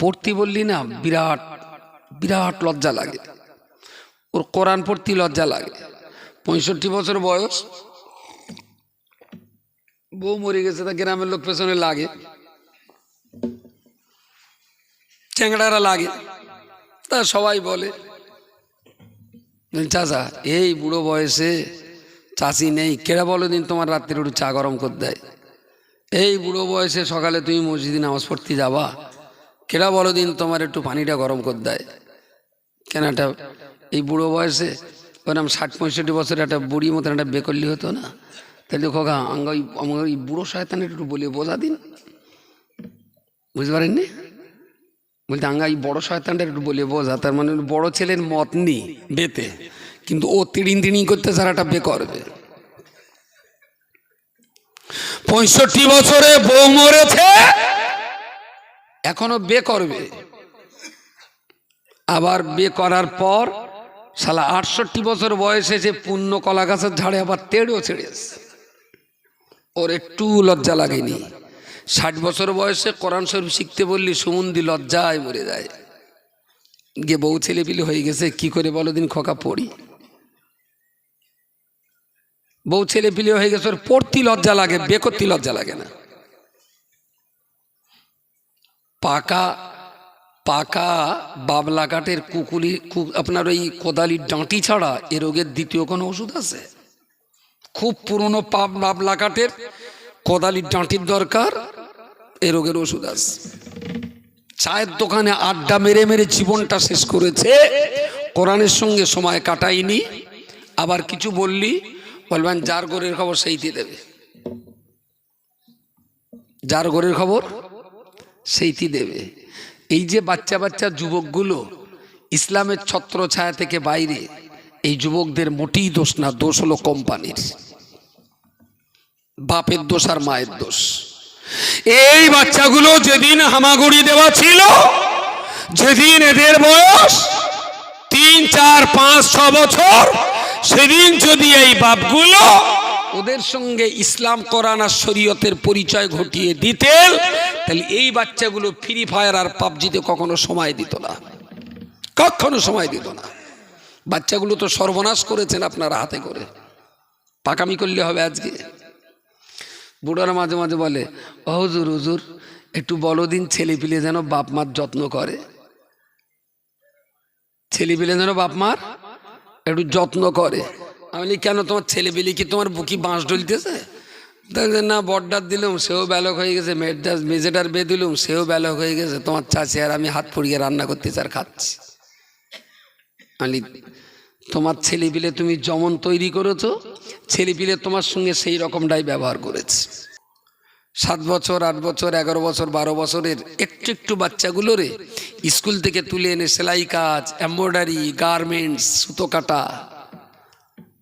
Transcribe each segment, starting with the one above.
পড়তি বললি না, বিরাট বিরাট লজ্জা লাগে। ওর কোরআন পড়তে লজ্জা লাগে। পঁয়ষট্টি বছর বয়স। বউ মরে গেছে, তা গ্রামের লোক পেছনে লাগে। চ্যাংড়ারা লাগে। তা সবাই বলে, চাচা, এই বুড়ো বয়সে চাষি নেই। কেড়া বলো দিন তোমার রাত্রে একটু চা গরম করে দেয়। এই বুড়ো বয়সে সকালে তুমি মসজিদে নামাজ পড়তে যাবা। কেডা বলো দিন তোমার একটু পানিটা গরম করে দেয়? কেন একটা এই বুড়ো বয়সে ওরকম ষাট, পঁয়ষট্টি বছর একটা বুড়ি মতন একটা বেকল্লি হতো না? তাহলে খোকা আঙ্গ আমার এই বুড়ো শয়তান একটু বলে বোঝা দিন। বুঝতে পারেননি? বলতে আঙ্গা এই বড়ো শয়তানটা একটু বলে বোঝা, তার মানে বড় ছেলের মত নেই বেতে, কিন্তু ও তিড়িন তিড়িন করতে সারাটা বে করবে পঁয়ষট্টি বছরে বউ মরেছে এখনও বে করবে। আবার বে করার পর সালা আটষট্টি বছর বয়সে যে পুণ্য কলা গাছের ঝাড়ে আবার তেড়েও ছেড়েছে ওর একটু লজ্জা লাগেনি। ষাট বছর বয়সে কোরআন শরীফ শিখতে বললি, সুমন্দি লজ্জায় মরে যায়। গিয়ে বউ ছেলে পিলে হয়ে গেছে, কি করে বলো দিন খোকা পড়ি? বউ ছেলে পিলে হয়ে গেছে, ওর পড়তি লজ্জা লাগে, বেকরতি লজ্জা লাগে না। পাকা পাকা বাবলা কাঠের কুকুলি আপনার ওই কোদালির ডাঁটি ছাড়া এ রোগের দ্বিতীয় কোনো ওষুধ আছে? খুব পুরনো পাপ বাবলা কাঠের কোদালির ডাঁটির দরকার, এ রোগের ওষুধ আছে। চায়ের দোকানে আড্ডা মেরে মেরে জীবনটা শেষ করেছে, কোরআনের সঙ্গে সময় কাটাইনি আবার কিছু বললি, বলবেন, যার গোরের খবর সেইটি দেবে। যার গোরের খবর? সেইটি দেবে। এই যে বাচ্চা বাচ্চা যুবকগুলো ইসলামের ছত্র ছায়া থেকে বাইরে, এই যুবকদের মোটেই দোষ না, দোষ হলো কোম্পানির। বাপের দোষ আর মায়ের দোষ। এই বাচ্চাগুলো যেদিন হামাগুড়ি দেওয়া ছিল, যেদিন এদের বয়স তিন, চার, পাঁচ, ছ বছর, সেদিন যদি এই বাপগুলো ওদের সঙ্গে ইসলাম কোরআন আর শরীয়তের পরিচয় ঘটিয়ে দিতেন তাহলে এই বাচ্চাগুলো ফ্রি ফায়ার আর পাবজিতে কখনো সময় দিত না। কখনো সময় দিত না। বাচ্চাগুলো তো সর্বনাশ করেছেন আপনারা হাতে করে। পাকামি করলে হবে আজকে। বুড়োরা মাঝে মাঝে বলে, "ও হুজুর একটু বলো দিন ছেলে পিলে যেন বাপ মার যত্ন করে। ছেলে পিলে যেন বাপ মার একটু যত্ন করে। আমি কেন তোমার ছেলে পিলে কি তোমার বুকি বাঁশ ডলতেছে দেখছে না বড্ডার দিলুম, সেও ব্যালক হয়ে গেছে মেজদার মেজেটার বে দিলুম, সেও ব্যালক হয়ে গেছে। তোমার চাষি আর আমি হাত পুড়িয়ে রান্না করতে আর খাচ্ছি। আমি তোমার ছেলে পিলে তুমি যেমন তৈরি করেছ? ছেলে পিলে তোমার সঙ্গে সেই রকমটাই ব্যবহার করেছে। সাত বছর, আট বছর, এগারো বছর, বারো বছরের একটু একটু বাচ্চাগুলোরে স্কুল থেকে তুলে এনে সেলাই কাজ, এম্ব্রয়ডারি, গার্মেন্টস, সুতো কাটা।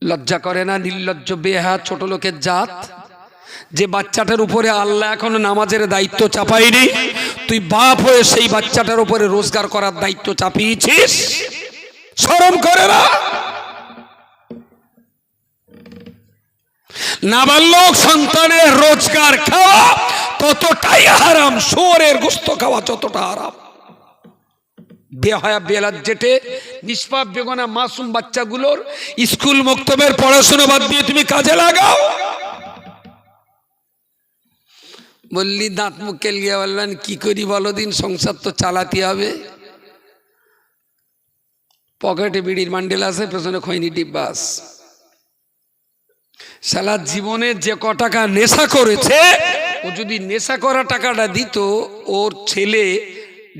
লজ্জা করে না, নির্লজ্জ বেহা ছোট লোকের জাত? যে বাচ্চাটার উপরে আল্লাহ এখনও নামাজের দায়িত্ব চাপাইনি তুই বাপ হয়ে সেই বাচ্চাটার উপরে রোজগার করার দায়িত্ব চাপিয়েছিস? শরম করে না? নাবালক সন্তানের রোজগার খাওয়া ততটাই হারাম, শুয়োরের গোস্ত খাওয়া যতটা হারাম। বেহয়া বেলার জেটে নিষ্পাপ, বেগনা, মাসুম বাচ্চাগুলোর স্কুল মক্তবের পড়াশোনা বাদ দিয়ে তুমি কাজে লাগাও। বললি, দাঁত মুখ কেলিয়ে বললেন কি করি বলো দিন, সংসার তো চালাতে হবে। পকেটে বিড়ির মান্ডেল আছে, পেছনে খৈনি ডিব্বাস সালা জীবনে যে ক টাকা নেশা করেছে, ও যদি নেশা করা টাকাটা দিত, ওর ছেলে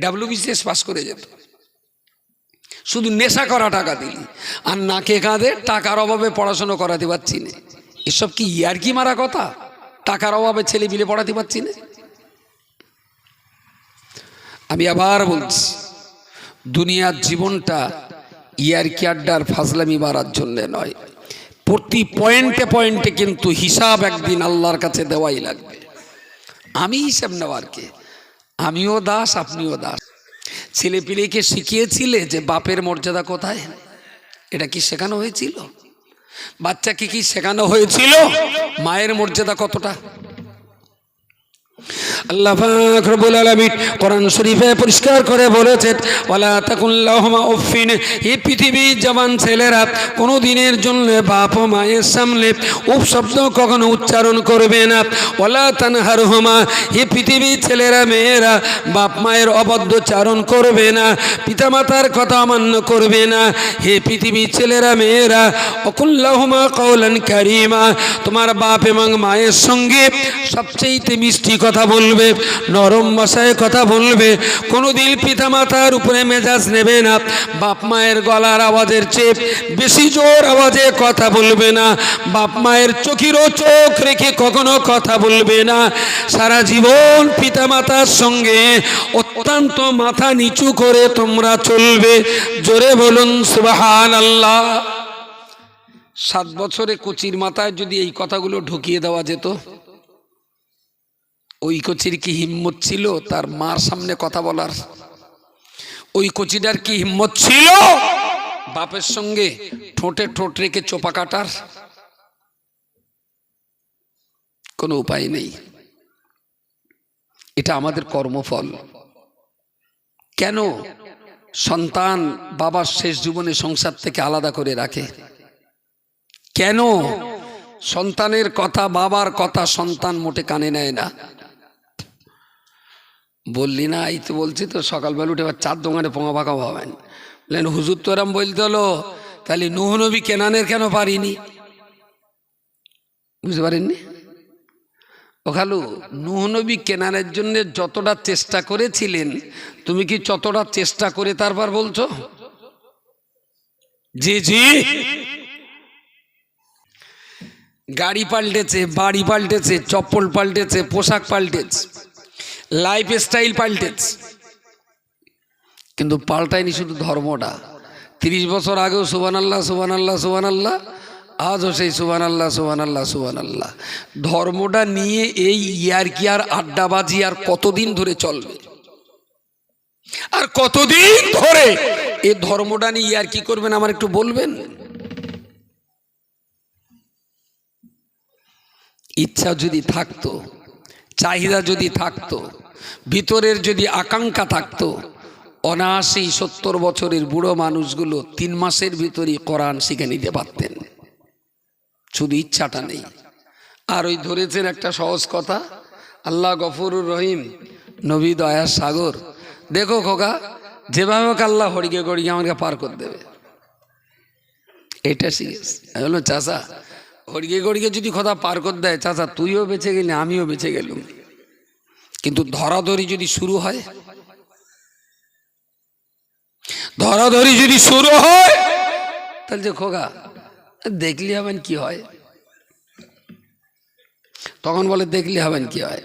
ডাব্লিউবিসিএস পাস করে যেত। শুধু নেশা করা টাকা দিলি, আর নাকে কাঁধে টাকার অভাবে পড়াশুনো করাতে পারছি না। এসব কি ইয়ারকি মারা কথা? টাকার অভাবে ছেলে বিলে পড়াতে পারছি না। আমি আবার বলছি, দুনিয়ার জীবনটা ইয়ারকি আড্ডার ফাজলামি মারার জন্য নয়। প্রতি পয়েন্টে পয়েন্টে কিন্তু হিসাব একদিন আল্লাহর কাছে দেওয়াই লাগবে। আমি হিসাব নেওয়ার কে? আমিও দাস, আপনিও দাস। ছেলে পিলেকে শিখিয়েছিলে যে বাপের মর্যাদা কোথায়? এটা কি শেখানো হয়েছিল? বাচ্চাকে কি শেখানো হয়েছিল? মায়ের মর্যাদা কতটা? আল্লাহ পাক রব্বুল আলামিন কোরআন শরীফে পরিষ্কার করে বলেছেন, ওয়ালা তাকুল্লাহুমা উফিন এই পৃথিবীর জবান ছেলেরা কোনো দিনের জন্য বাপ মায়ের সামনে উপ শব্দ কখনো উচ্চারণ করবে না। ওলা তানহার হোমা হে পৃথিবীর ছেলেরা, মেয়েরা বাপ মায়ের অবদ্ধ চারণ করবে না, পিতামাতার কথা অমান্য করবে না। হে পৃথিবীর ছেলেরা, মেয়েরা, অকুল্লাহমা কৌলান কারিমা। তোমার বাপ এবং মায়ের সঙ্গে সবচেয়ে মিষ্টি কথা বলবে নরম ভাষায় কথা বলবে, কোনোদিন পিতামাতার উপরে মেজাজ নেবে না, বাপ মায়ের গলার আওয়াজের চেয়ে বেশি জোর আওয়াজে কথা বলবে না, বাপ মায়ের চোখেরও চোখ রেখে কখনো কথা বলবে না। সারা জীবন পিতামাতার সঙ্গে অত্যন্ত মাথা নিচু করে তোমরা চলবে। জোরে বলুন সুবাহান আল্লাহ সাত বছরে কচির মাথায় যদি এই কথাগুলো ঢুকিয়ে দেওয়া যেত ওই কচির কি হিম্মত ছিল? তার মার সামনে কথা বলার। ওই কচিটার কি হিম্মত ছিল? বাপের সঙ্গে ঠোঁটে ঠোঁট রেখে চোপা কাটার। কোনো উপায় নেই। এটা আমাদের কর্মফল। কেন সন্তান বাবার শেষ জীবনে সংসার থেকে আলাদা করে রাখে? কেন সন্তানের কথা বাবার কথা সন্তান মোটে কানে নেয় না? বললি না, এই তো বলছি তো, সকালবেলা উঠে এবার চার দোকানে পোঙা পাকা ভাবেন বললেন, হুজুর তো এরম বলতে হলো, তাহলে নুহ নবী কেনানের কেন পারিনি? বুঝতে পারেননি? ও খালু নুহনবী কেনানের জন্য যতটা চেষ্টা করেছিলেন, তুমি কি যতটা চেষ্টা করে তারপর বলছো? জি জি। গাড়ি পাল্টেছে, বাড়ি পাল্টেছে, চপ্পল পাল্টেছে, পোশাক পাল্টেছে। Life style পাল্টেছে। কিন্তু পাল্টায়নি শুধু ধর্মটা। তিরিশ বছর আগেও সুবান আল্লাহ সুবান আল্লাহ সুবান আল্লাহ আজও সেই সুবান আল্লাহ সুবান আল্লাহ সুবান আল্লাহ ধর্মটা নিয়ে এই ইয়ার কি আর আড্ডাবাজি আর কতদিন ধরে চলবে? আর কতদিন ধরে? এই ধর্মটা নিয়ে ইয়ার কি করবেন আমার একটু বলবেন? ইচ্ছা যদি থাকতো, চাহিদা যদি থাকতো ভিতরের যদি আকাঙ্ক্ষা থাকতো, অনায়াসেই সত্তর বছরের বুড়ো মানুষগুলো তিন মাসের ভিতরেই কোরআন শিখে নিতে পারতেন। শুধু ইচ্ছাটা নেই। আর ওই ধরেছেন একটা সহজ কথা, আল্লাহ গফুরুর রহিম, নবী দয়ার সাগর। দেখো খোকা, যেভাবে হোক আল্লাহ হরিকে গড়িয়ে আমাকে পার করে দেবে। এটা শিখেছ বলল চাষা হরিকে গড়িয়ে যদি কথা পার করে দেয়, চাচা, তুইও বেঁচে গেলি, আমিও বেঁচে গেলুম। কিন্তু ধরাধরি যদি শুরু হয়, ধরাধরি যদি শুরু হয়, তাহলে যে খোগা দেখলি হবেন কি হয়? তখন বলে, দেখলি হবেন কি হয়?